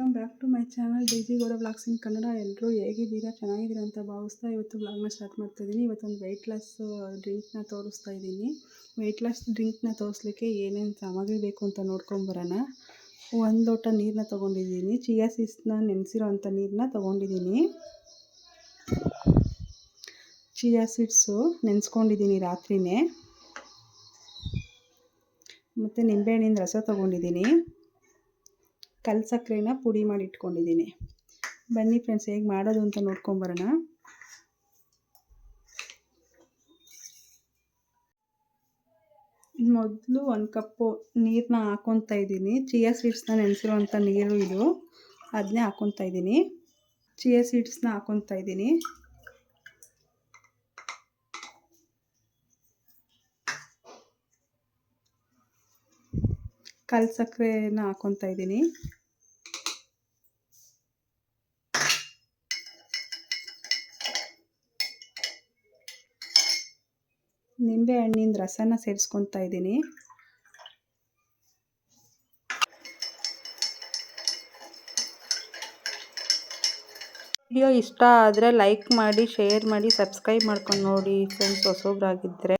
Welcome back to my channel Daisy Gowda vlogs in Kannada ಎಲ್ಲರೂ ಹೇಗಿದ್ದೀರಾ? ಚೆನ್ನಾಗಿದ್ದೀರಾ ಅಂತ ಭಾವಿಸ್ತಾ ಇವತ್ತು ವ್ಲಾಗ್ನ ಸ್ಟಾರ್ಟ್ ಮಾಡ್ತಾ ಇದ್ದೀನಿ ಇವತ್ತೊಂದು ವೆಯ್ಟ್ ಲಾಸ್ ಡ್ರಿಂಕ್ನ ತೋರಿಸ್ತಾ ಇದ್ದೀನಿ ವೆಯ್ಟ್ ಲಾಸ್ ಡ್ರಿಂಕ್ನ ತೋರಿಸ್ಲಿಕ್ಕೆ ಏನೇನು ಸಾಮಗ್ರಿ ಬೇಕು ಅಂತ ನೋಡ್ಕೊಂಬರೋಣ ಒಂದು ಲೋಟ ನೀರನ್ನ ತೊಗೊಂಡಿದ್ದೀನಿ. ಚಿಯಾ ಸೀಸ್ನ ನೆನೆಸಿರೋ ಅಂಥ ನೀರನ್ನ ತೊಗೊಂಡಿದ್ದೀನಿ. ಚಿಯಾ ಸೀಡ್ಸು ನೆನೆಸ್ಕೊಂಡಿದ್ದೀನಿ ರಾತ್ರಿಯೇ ಮತ್ತು ನಿಂಬೆಹಣ್ಣಿನ ರಸ ತೊಗೊಂಡಿದ್ದೀನಿ. ಕಲ್ ಸಕ್ಕರೆನ ಪುಡಿ ಮಾಡಿ ಇಟ್ಕೊಂಡಿದ್ದೀನಿ. ಬನ್ನಿ ಫ್ರೆಂಡ್ಸ್ ಹೇಗೆ ಮಾಡೋದು ಅಂತ ನೋಡ್ಕೊಂಬರೋಣ ಮೊದಲು ಒಂದು ಕಪ್ಪು ನೀರನ್ನ ಹಾಕೊತಾ ಇದ್ದೀನಿ. ಚಿಯಾ ಸೀಡ್ಸ್ನ ನೆನೆಸಿರುವಂಥ ನೀರು ಇದು. ಅದನ್ನೇ ಹಾಕೊತಾ ಇದ್ದೀನಿ. ಚಿಯಾ ಸೀಡ್ಸ್ನ ಹಾಕೊತಾ ಇದ್ದೀನಿ. ಕಲ್ ಸಕ್ಕರೆನ ಹಾಕೊತಾ ಇದ್ದೀನಿ. ನಿಂಬೆ ಹಣ್ಣಿನ ರಸನ ಸೇರಿಸ್ಕೊತಾ ಇದ್ದೀನಿ. ವಿಡಿಯೋ ಇಷ್ಟ ಆದರೆ ಲೈಕ್ ಮಾಡಿ, ಶೇರ್ ಮಾಡಿ, ಸಬ್ಸ್ಕ್ರೈಬ್ ಮಾಡ್ಕೊಂಡು ನೋಡಿ. ಫ್ರೆಂಡ್ಸ್ ಹೊಸಬ್ರಾಗಿದ್ದರೆ